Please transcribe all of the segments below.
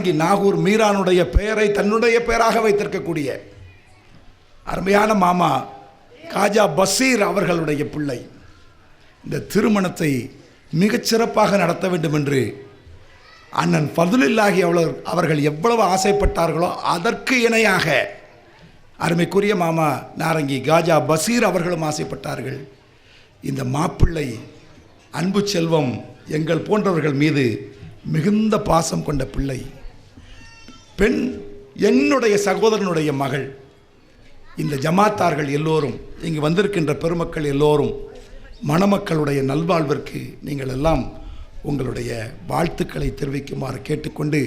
நாரங்கி நாகூர் மீரானுடைய பெயரை தன்னுடைய பெயராக வைத்திருக்கக்கூடிய அருமையான மாமா காஜா பசீர் அவர்களுடைய பிள்ளை. இந்த திருமணத்தை மிகச் சிறப்பாக நடத்த வேண்டும் என்று அண்ணன் ஃபதுலில்லாஹி அவ்வளவு அவர்கள் எவ்வளவு ஆசைப்பட்டார்களோ அதற்கு இணையாக அருமைக்குரிய மாமா நாரங்கி காஜா பசீர் அவர்களும் ஆசைப்பட்டார்கள். இந்த மாப்பிள்ளை அன்பு செல்வம் எங்கள் போன்றவர்கள் மீது மிகுந்த பாசம் கொண்ட பிள்ளை. பெண் என்னுடைய சகோதரனுடைய மகள். இந்த ஜமாத்தார்கள் எல்லோரும் இங்கு வந்திருக்கின்ற பெருமக்கள் எல்லோரும் மணமக்களுடைய நல்வாழ்விற்கு நீங்கள் எல்லாம் உங்களுடைய வாழ்த்துக்களை தெரிவிக்குமாறு கேட்டுக்கொண்டு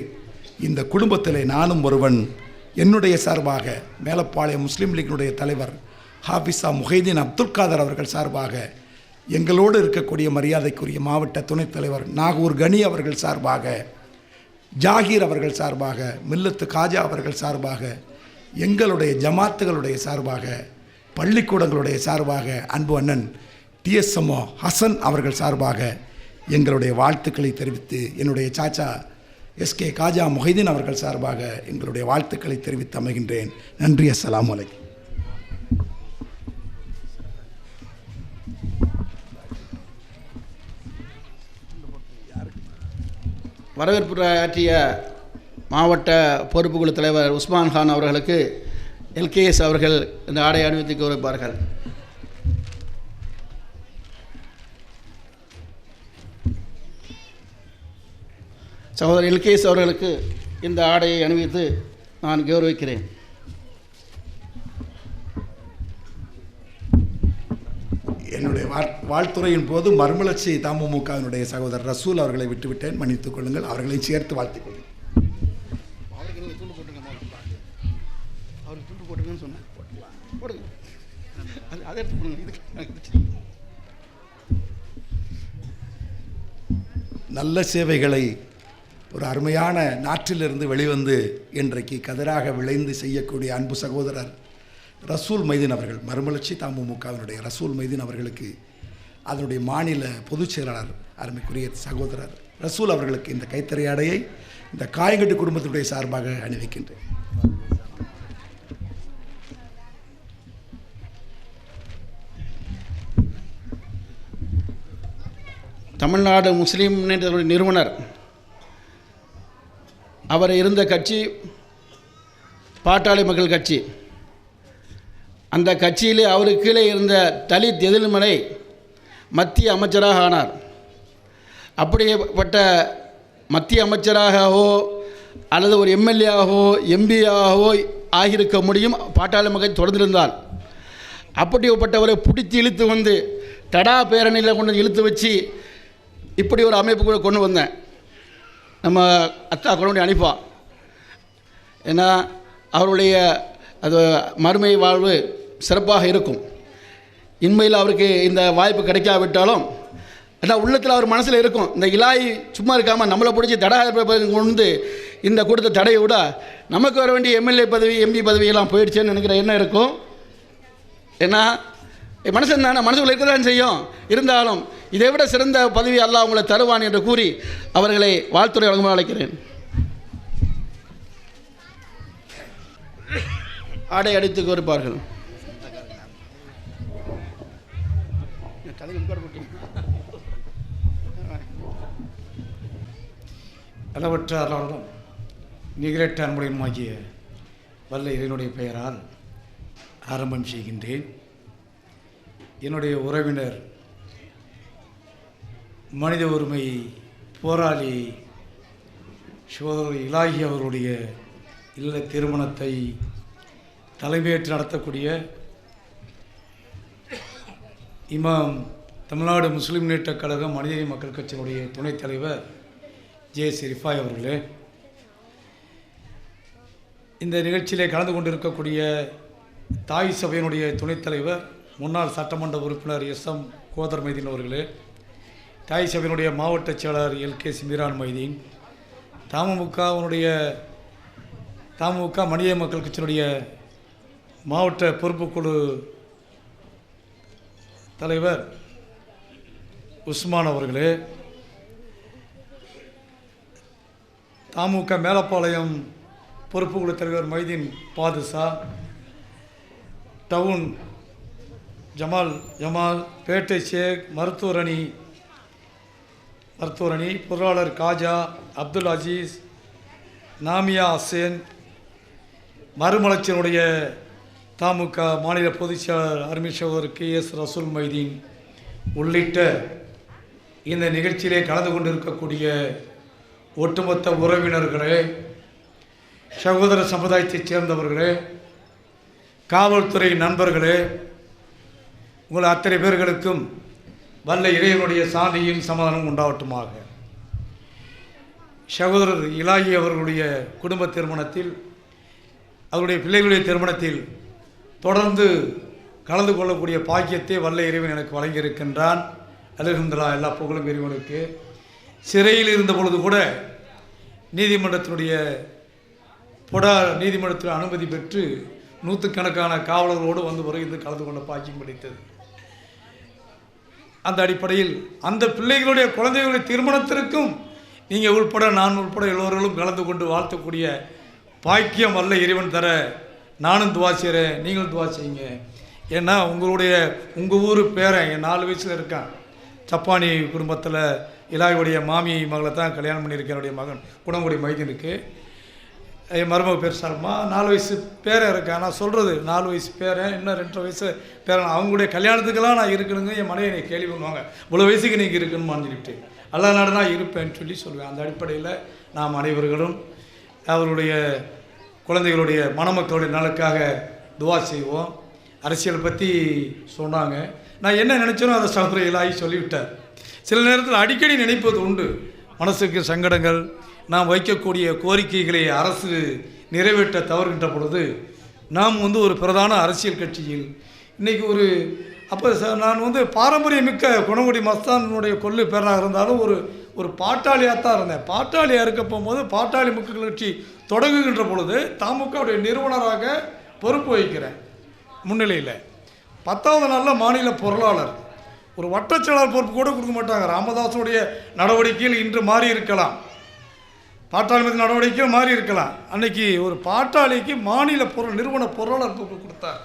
இந்த குடும்பத்திலே நானும் ஒருவன் என்னுடைய சார்பாக மேலப்பாளையம் முஸ்லீம் லீக்கினுடைய தலைவர் ஹாஃபிஸா முஹைதீன் அப்துல் காதர் அவர்கள் சார்பாக எங்களோடு இருக்கக்கூடிய மரியாதைக்குரிய மாவட்ட துணைத் தலைவர் நாகூர் கனி அவர்கள் சார்பாக ஜாகீர் அவர்கள் சார்பாக மில்லத்து காஜா அவர்கள் சார்பாக எங்களுடைய ஜமாத்துகளுடைய சார்பாக பள்ளிக்கூடங்களுடைய சார்பாக அன்பு அண்ணன் டிஎஸ்எம்ஓ ஹசன் அவர்கள் சார்பாக எங்களுடைய வாழ்த்துக்களை தெரிவித்து என்னுடைய சாச்சா எஸ்கே காஜா மொஹிதீன் அவர்கள் சார்பாக எங்களுடைய வாழ்த்துக்களை தெரிவித்து அமைகின்றேன். நன்றி அஸ்லாம் வலைக்கம் வரவேற்பு ஆற்றிய மாவட்ட பொறுப்புக்குழு தலைவர் உஸ்மான் கான் அவர்களுக்கு எல்கேஎஸ் அவர்கள் இந்த ஆடை அணிவித்து கௌரவிப்பார்கள் சகோதரர் எல்கேஎஸ் அவர்களுக்கு இந்த ஆடையை அணிவித்து நான் கௌரவிக்கிறேன். என்னுடைய வாழ்- வாழ்த்துறையின் போது மர்மலட்சி தமுமுகவினுடைய சகோதரர் ரசூல் அவர்களை விட்டுவிட்டேன். மன்னித்துக் கொள்ளுங்கள். அவர்களையும் சேர்த்து வாழ்த்திக் கொள்ளுங்கள். நல்ல சேவைகளை ஒரு அருமையான நாட்டிலிருந்து வெளிவந்து இன்றைக்கு கதிராக விளைந்து செய்யக்கூடிய அன்பு சகோதரர் ரசூல் மைதீன் அவர்கள் மறுமலர்ச்சி தமுமுகவினுடைய ரசூல் மைதீன் அவர்களுக்கு அதனுடைய மாநில பொதுச் செயலாளர் அருமைக்குரிய சகோதரர் ரசூல் அவர்களுக்கு இந்த கைத்தறி ஆடையை இந்த காயங்கட்டு குடும்பத்தினுடைய சார்பாக அணிவிக்கின்றேன். தமிழ்நாடு முஸ்லீம் முன்னேற்றத்துடைய நிறுவனர். அவர் இருந்த கட்சி பாட்டாளி மக்கள் கட்சி. அந்த கட்சியிலே அவருக்கு கீழே இருந்த தலித் எதிர்மலை மத்திய அமைச்சராக ஆனார். அப்படிப்பட்ட மத்திய அமைச்சராகவோ அல்லது ஒரு எம்எல்ஏவாகவோ எம்பியாகவோ ஆகியிருக்க முடியும். பாட்டாளி மக்கள் தொடர்ந்திருந்தார் அப்படிப்பட்டவரை பிடித்து இழுத்து வந்து தடா பேரணியில் கொண்டு இழுத்து வச்சு இப்படி ஒரு அமைப்பு கூட கொண்டு வந்தேன். நம்ம அத்தா கொண்டு அனுப்பா ஏன்னா அவருடைய அது மறுமை வாழ்வு சிறப்பாக இருக்கும். இன்மையில் அவருக்கு இந்த வாய்ப்பு கிடைக்காவிட்டாலும் ஏன்னா உள்ளத்தில் அவர் மனசில் இருக்கும். இந்த இலாய் சும்மா இருக்காமல் நம்மளை பிடிச்சி தடா கொண்டு வந்து இந்த கொடுத்த தடையை விட நமக்கு வர வேண்டிய எம்எல்ஏ பதவி எம்பி பதவியெல்லாம் போயிடுச்சேன்னு நினைக்கிற எண்ணம் இருக்கும். ஏன்னா மனசு தானே மனசுக்குள்ள இருக்க தான் செய்யும். இருந்தாலும் இதை விட சிறந்த பதவி அல்ல உங்களை தருவான் என்று கூறி அவர்களை வாழ்த்துறை வழங்க அழைக்கிறேன். ஆடை அடித்து கோரிப்பார்கள். அளவற்ற அருளாளரும் நிகரட்ட அன்புடையமாகிய வல்ல இறைவனுடைய பெயரால் ஆரம்பம் செய்கின்றேன். என்னுடைய உறவினர் மனித உரிமை போராளி சோதரர் இலாகி அவருடைய இல்ல திருமணத்தை தலைமையேற்று நடத்தக்கூடிய இமாம் தமிழ்நாடு முஸ்லீம் நீட்ட கழகம் மனிதநேய மக்கள் கட்சியினுடைய துணைத் தலைவர் ஜே ரிஃபாய் அவர்களே இந்த நிகழ்ச்சியிலே கலந்து கொண்டிருக்கக்கூடிய தாய் சபையினுடைய துணைத் தலைவர் முன்னாள் சட்டமன்ற உறுப்பினர் எஸ் எம் கோதர் மைதீன் அவர்களே தாய் சபையினுடைய மாவட்ட செயலாளர் எல் கே சிமிரான் மைதீன் தமுமுகவினுடைய தமுக மனித மக்கள் கட்சியினுடைய மாவட்ட பொறுப்புக்குழு தலைவர் உஸ்மான் அவர்களே தமுக மேலப்பாளையம் பொறுப்பு குழு தலைவர் மைதீன் பாதுஷா டவுன் ஜமால் ஜமால் பேட்டை ஷேக் மருத்துவரணி மருத்துவரணி பொருளாளர் காஜா அப்துல் அஜீஸ் நாமியா ஹசேன் மறுமலர்ச்சியினுடைய தமுக மாநில பொதுச் செயலாளர் அருமிஷவர் கே எஸ் ரசூல் மைதீன் உள்ளிட்ட இந்த நிகழ்ச்சியிலே கலந்து கொண்டிருக்கக்கூடிய ஒட்டுமொத்த உறவினர்களே சகோதர சமுதாயத்தைச் சேர்ந்தவர்களே காவல்துறை நண்பர்களே உங்கள் அத்தனை பேர்களுக்கும் வல்ல இறைவனுடைய சாந்தியும் சமாதானம் உண்டாவட்டுமாக சகோதரர் இலாகி அவர்களுடைய குடும்ப திருமணத்தில் அவருடைய பிள்ளைகளுடைய திருமணத்தில் தொடர்ந்து கலந்து கொள்ளக்கூடிய பாக்கியத்தை வல்ல இறைவன் எனக்கு வழங்கியிருக்கின்றான். அலுகந்தலா எல்லா புகழும் இறைவனுக்கு. சிறையில் இருந்த பொழுது கூட நீதிமன்றத்தினுடைய பொடா நீதிமன்றத்தில் அனுமதி பெற்று நூற்றுக்கணக்கான காவலர்களோடு வந்து வருகிறது கலந்து கொண்ட பாக்கியம் கிடைத்தது. அந்த அடிப்படையில் அந்த பிள்ளைகளுடைய குழந்தைகளுடைய திருமணத்திற்கும் நீங்கள் உள்பட நான் உள்பட எல்லோர்களும் கலந்து கொண்டு வாழ்த்தக்கூடிய பாக்கியம் வல்ல இறைவன் தர. நானும் துவா செய்கிறேன் நீங்களும் துவா செய்யுங்க. ஏன்னா உங்களுடைய உங்கள் ஊர் பேரன் என் நாலு வயசில் இருக்கான். சப்பானி குடும்பத்தில் இலாயுடைய மாமி மகளை தான் கல்யாணம் பண்ணியிருக்கேன் என்னுடைய மகன். குணங்குடி மைதனுக்கு என் மருமக பேர் சர்மா. நாலு வயசு பேரன் இருக்கேன் நான் சொல்கிறது நாலு வயசு பேரன் இன்னும் ரெண்டரை வயசு பேரன். அவங்களுடைய கல்யாணத்துக்கெல்லாம் நான் இருக்கணுங்க. என் மனைவி என்னை கேள்வி பண்ணுவாங்க. இவ்வளோ வயசுக்கு நீங்கள் இருக்கணுமான்னு சொல்லிட்டு அல்லா நாடு தான் இருப்பேன்னு சொல்லி சொல்லுவேன். அந்த அடிப்படையில் நாம் அனைவர்களும் அவருடைய குழந்தைகளுடைய மணமக்களுடைய நலனுக்காக துவா செய்வோம். அரசியல் பற்றி சொன்னாங்க. நான் என்ன நினச்சேனோ அதை சகோதரிகளாகி சொல்லிவிட்டார். சில நேரத்தில் அடிக்கடி நினைப்பது உண்டு. மனசுக்கு சங்கடங்கள் நாம் வைக்கக்கூடிய கோரிக்கைகளை அரசு நிறைவேற்ற தவறுகின்ற பொழுது நாம் வந்து ஒரு பிரதான அரசியல் கட்சியில் இன்றைக்கி ஒரு அப்போ ச- நான் வந்து பாரம்பரியமிக்க குணங்குடி மஸ்தானுடைய கொள்ளு பேராக இருந்தாலும் ஒரு ஒரு பாட்டாளியாக தான் இருந்தேன். பாட்டாளியாக இருக்க போகும்போது பாட்டாளி மக்கள் கட்சி தொடங்குகின்ற பொழுது தமுகவுடைய நிறுவனராக பொறுப்பு வகிக்கிறேன் முன்னிலையில். பத்தாவது நாளில் மாநில பொருளாளர். ஒரு வட்டச்செயலாளர் பொறுப்பு கூட கொடுக்க மாட்டாங்க. ராமதாஸுடைய நடவடிக்கையில் இன்று மாறி இருக்கலாம். பாட்டாளி மீது மாறி இருக்கலாம். அன்னைக்கு ஒரு பாட்டாளிக்கு மாநில பொருள் நிறுவன பொருளாளர் பொறுப்பு கொடுத்தார்.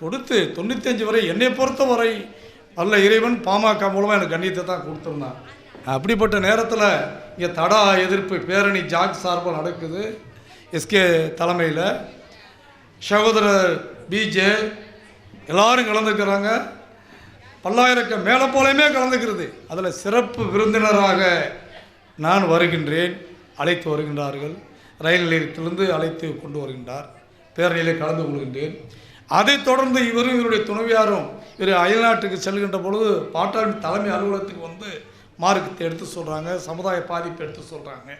கொடுத்து தொண்ணூத்தஞ்சு வரை என்னை பொறுத்தவரை அல்ல இறைவன் பாமக மூலமாக எனக்கு கண்ணியத்தை தான் கொடுத்துருந்தான் அப்படிப்பட்ட நேரத்தில் இங்கே தடா எதிர்ப்பு பேரணி ஜாக் சார்பாக நடக்குது. எஸ்கே தலைமையில் சகோதரர் பிஜே எல்லாரும் கலந்துக்கிறாங்க. பல்லாயிரக்க மேலே போலையுமே கலந்துக்கிறது. அதில் சிறப்பு விருந்தினராக நான் வருகின்றேன். அழைத்து வருகின்றார்கள். ரயில் நிலையத்திலிருந்து அழைத்து கொண்டு வருகின்றார். பேரணியிலே கலந்து கொள்கின்றேன். அதைத் தொடர்ந்து இவரும் இவருடைய துணைவியாரும் இவர் அயல்நாட்டுக்கு செல்கின்ற பொழுது பாட்டாளி தலைமை அலுவலகத்துக்கு வந்து மார்க்கத்தை எடுத்து சொல்கிறாங்க சமுதாய பாதிப்பை எடுத்து சொல்கிறாங்க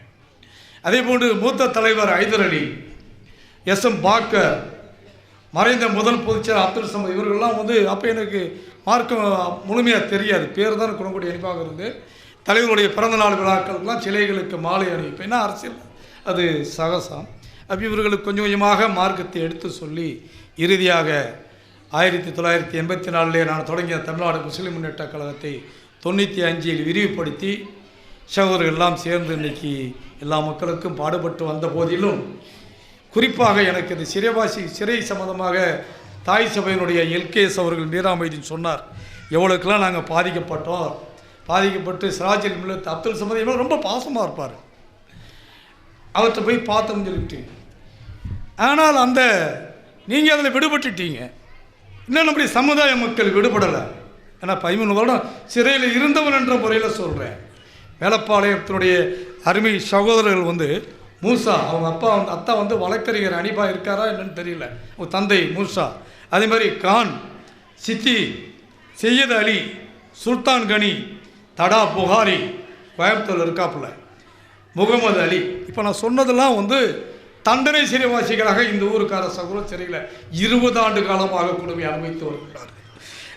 அதே போன்று மூத்த தலைவர் ஐதர் எஸ் எம் பாக்கர் மறைந்த முதல் பொதுச்செயலர் அப்துல் சமத் இவர்கள்லாம் வந்து அப்போ எனக்கு மார்க்கம் முழுமையாக தெரியாது. பேர் தான் குணக்கூடிய இனிப்பாக இருந்து. தலைவருடைய பிறந்தநாள் விழாக்களுக்கெல்லாம் சிலைகளுக்கு மாலை அணிவிப்பேன். அரசியல் அது சகசம். அப்போ இவர்களுக்கு கொஞ்சம் கொஞ்சமாக மார்க்கத்தை எடுத்து சொல்லி இறுதியாக ஆயிரத்தி தொள்ளாயிரத்தி எண்பத்தி நாலிலே நான் தொடங்கிய தமிழ்நாடு முஸ்லிம் முன்னேற்ற கழகத்தை தொண்ணூற்றி அஞ்சில் விரிவுபடுத்தி சகோதரர்கள் எல்லாம் சேர்ந்து இன்னைக்கு எல்லா மக்களுக்கும் பாடுபட்டு வந்த போதிலும் குறிப்பாக எனக்கு இந்த சிறைவாசி சிறை சம்பந்தமாக தாய் சபையினுடைய எல்கேஎஸ் அவர்கள் மீராமைதின் சொன்னார். எவ்வளோக்கெல்லாம் நாங்கள் பாதிக்கப்பட்டோம். பாதிக்கப்பட்டு சிராஜில் மில்லத் அப்துல் சமதி இவங்க ரொம்ப பாசமாக இருப்பார். அவற்றை போய் பார்த்தோம்னு சொல்லிட்டு. ஆனால் அந்த நீங்கள் அதில் விடுபட்டுட்டீங்க. இன்னும் நம்முடைய சமுதாய மக்கள் விடுபடலை. ஏன்னா பதிமூணு வருடம் சிறையில் இருந்தவன் என்ற முறையில் சொல்கிறேன் வேலப்பாளையத்தினுடைய அருமை சகோதரர்கள் வந்து மூசா அவங்க அப்பா வந்து அத்தா வந்து வழக்கறிஞர் அனிபா இருக்காரா என்னன்னு தெரியல. அவங்க தந்தை மூசா. அதே மாதிரி கான் சித்தி செய்யத் அலி சுல்தான் கனி தடா புகாரி கோயம்புத்தூர் இருக்காப்புல. முகமது அலி. இப்போ நான் சொன்னதெல்லாம் வந்து தண்டனை சிறைவாசிகளாக இந்த ஊருக்கார சகோதர சிறையில் இருபது ஆண்டு காலமாக கொடுமை அனுபவித்து வருகிறார்.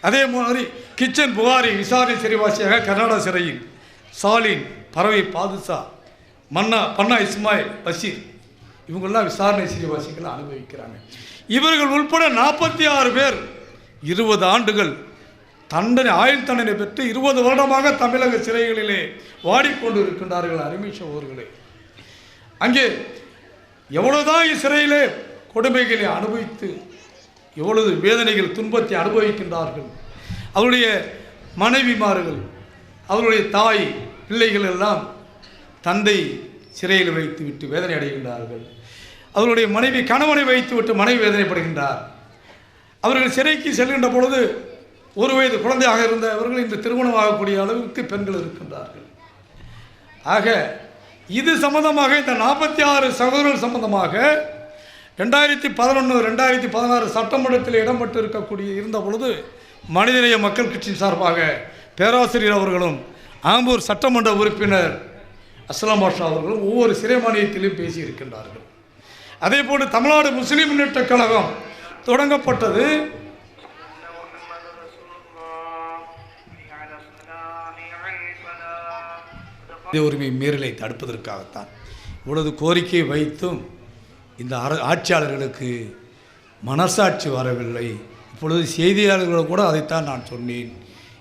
அதே மாதிரி கிச்சன் புகாரி விசாரணை சிறைவாசியாக கர்நாடக சிறையில் சாலின் பறவை பாதுஷா மன்னா பன்னா இஸ்மாயில் பஷீர். இவங்கெல்லாம் விசாரணை சிறைவாசிகளை அனுபவிக்கிறாங்க. இவர்கள் உள்பட நாற்பத்தி ஆறு பேர் இருபது ஆண்டுகள் தண்டனை ஆயுள் தண்டனை பெற்று இருபது வருடமாக தமிழக சிறைகளிலே வாடிக்கொண்டு இருக்கின்றார்கள் அருமை சகோதரர்களே. அங்கே எவ்வளவுதான் சிறையிலே கொடுமைகளை அனுபவித்து எவ்வளவு வேதனைகள் துன்பத்தை அனுபவிக்கின்றார்கள். அவருடைய மனைவிமார்கள் அவருடைய தாய் பிள்ளைகள் எல்லாம் தந்தை சிறையில் வைத்து விட்டு வேதனை அடைகின்றார்கள். அவருடைய மனைவி கணவனை வைத்து விட்டு மனைவி வேதனைப்படுகின்றார். அவர்கள் சிறைக்கு செல்கின்ற பொழுது ஒரு வயது குழந்தையாக இருந்த அவர்கள் இன்று திருமணம் ஆகக்கூடிய அளவுக்கு பெண்கள் இருக்கின்றார்கள். ஆக இது சம்பந்தமாக இந்த நாற்பத்தி ஆறு சகோதரர்கள் சம்பந்தமாக ரெண்டாயிரத்தி பதினொன்று ரெண்டாயிரத்தி பதினாறு சட்டமன்றத்தில் இடம்பெற்று இருக்கக்கூடிய இருந்த பொழுது மனிதநேய மக்கள் கட்சி சார்பாக பேராசிரியர் அவர்களும் ஆம்பூர் சட்டமன்ற உறுப்பினர் அஸ்லாம் பாஷா அவர்களும் ஒவ்வொரு சிறைமானியத்திலும் பேசியிருக்கின்றார்கள். அதே போன்று தமிழ்நாடு முஸ்லீம் முன்னேற்ற கழகம் தொடங்கப்பட்டது. உரிமை மீறலை தடுப்பதற்காகத்தான் இவ்வளவு கோரிக்கை வைத்தும் இந்த அர ஆட்சியாளர்களுக்கு மனசாட்சி வரவில்லை. இப்பொழுது செய்தியாளர்கள் கூட அதைத்தான் நான் சொன்னேன்.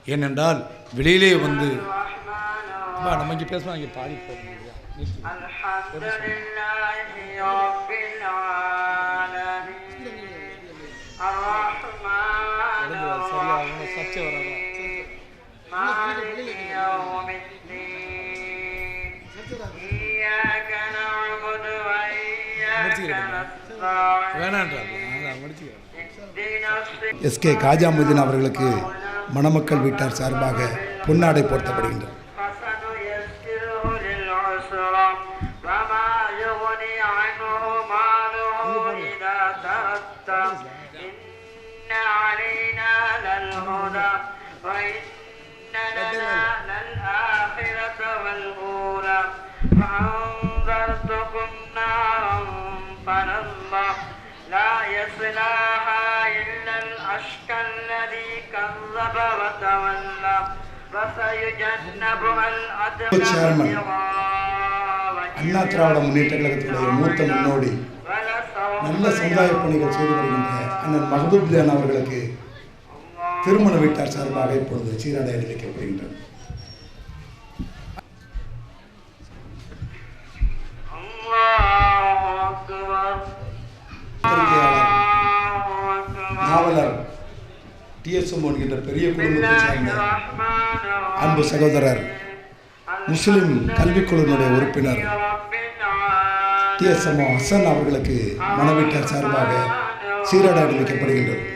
ஏனென்றால் வெளியிலே வந்து நம்ம இங்கே பேசணும் பாடி போகணும் சரியாக சர்ச்சை எஸ் கே காஜாமுதீன் அவர்களுக்கு மணமக்கள் வீட்டார் சார்பாக பொன்னாடை போர்த்தப்படுகின்றனர் وإن لنا للآخرة والأولى فأنذرتكم نارا فلظى لا يصلاها إلا الأشقى الذي كذب وتولى وسيجنبها الأتقى Chairman. الصراط அண்ணா திராவிட முன்னேற்ற கழகத்தினுடைய மூத்த முன்னோடி ولسوف நல்ல சமுதாய பணிகள் செய்து வருகின்ற அண்ணன் மஹபூப் ஜான் அவர்களுக்கு திருமண வீட்டார் சார்பாக இப்பொழுது சீரடை அறிவிக்கப்படுகின்றது நாவலர் டி எஸ் என்ற பெரிய குடும்பத்தை சார்ந்த அன்பு சகோதரர் முஸ்லிம் கல்விக்குழுவினுடைய உறுப்பினர் டி எஸ் எம் ஹசன் அவர்களுக்கு மனவீட்டார் சார்பாக சீராட அறிவிக்கப்படுகின்றது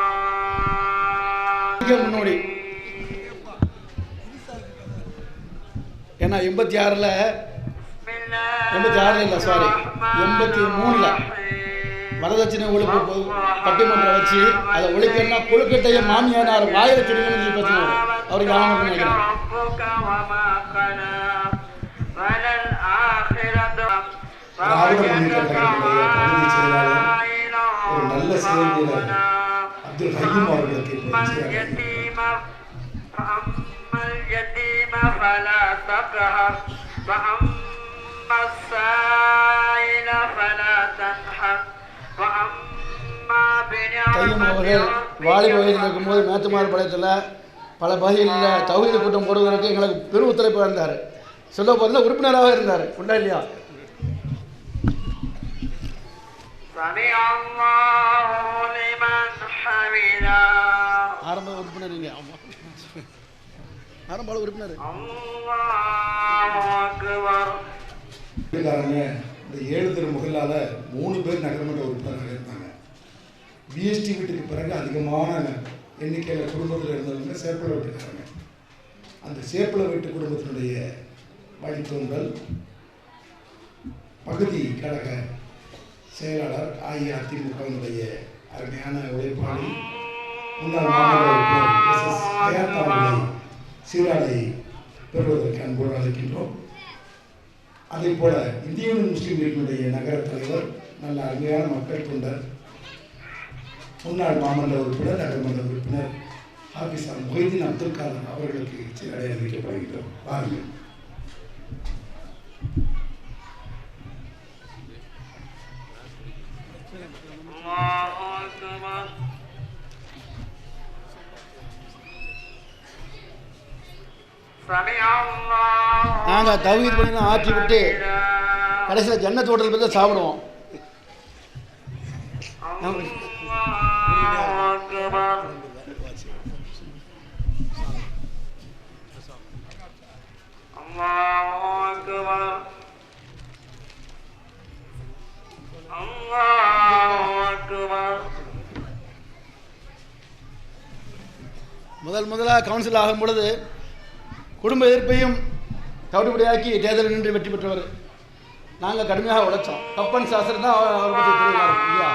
ஏன்னா எண்பத்தி ஆறில் எண்பத்தி ஆறில் இல்லை சாரி எண்பத்தி மூணில் வரதட்சணை ஒழிப்பு பட்டிமன்றம் வச்சு அதை ஒழிக்கணும்னா கொழுக்கட்டைய மாமியானார் வாயில திருங்கன்னு சொல்லி பிரச்சனை அவருக்கு ஆமாம் நினைக்கிறேன். நல்ல செயல்களை அப்துல் ஹையும் அவர்களுக்கு இப்பொழுது சீராடை فأما اليتيم فلا تقهر وأما السائل فلا تنحر وأما கையும் அவர்கள் بنعمة வாலிப ربك வயதில் இருக்கும்போது மேத்துமார் பாளையத்தில் பல பகுதிகளில் தகுதி கூட்டம் போடுவதற்கு எங்களுக்கு பெரும் ஒத்துழைப்பாக இருந்தார் சொல்ல போதில் உறுப்பினராக இருந்தார் உண்டா இல்லையா سمع الله لمن حمده ஆரம்ப உறுப்பினர் இங்கே ஆமாம் ஆரம்பால உறுப்பினர். இந்த ஏழு திருமுகளால் மூணு பேர் நகரமன்ற உறுப்பினர்கள் இருந்தாங்க பிஎஸ்டி வீட்டுக்கு பிறகு அதிகமான எண்ணிக்கையில் குடும்பத்தில் இருந்தவங்க சேப்பல வீட்டுக்காரங்க. அந்த சேப்பல வீட்டு குடும்பத்தினுடைய வழித்தோன்றல் பகுதி கழக செயலாளர் அஇஅதிமுகவினுடைய அருமையான உழைப்பாளி முன்னாள் மாநில ஹயாத் அவர்களை சீராடை பெறுவதற்கு அன்போடு அழைக்கின்றோம். அதே போல இந்திய முஸ்லீம் லீக்கினுடைய நகர தலைவர் நல்ல அருமையான மக்கள் கொண்டர் முன்னாள் மாமன்ற உறுப்பினர் நகர்மன்ற உறுப்பினர் ஆபிசார் மொஹிதீன் அப்துல் கலாம் அவர்களுக்கு சில அறிவிக்கப்படுகிறோம் வாருங்கள். நாங்கள் தவீர் பண்ணி ஆற்றி விட்டு கடைசியில் ஜன்ன தோட்டத்தில் போய் தான் சாப்பிடுவோம். முதல் முதலாக கவுன்சில் ஆகும் பொழுது குடும்ப எதிர்ப்பையும் தவிடுபடியாக்கி தேர்தலில் நின்று வெற்றி பெற்றவர். நாங்கள் கடுமையாக உழைச்சோம். கப்பன் சாஸ்திரம் தான் அவர் அவர் பற்றி தெரியல இல்லையா?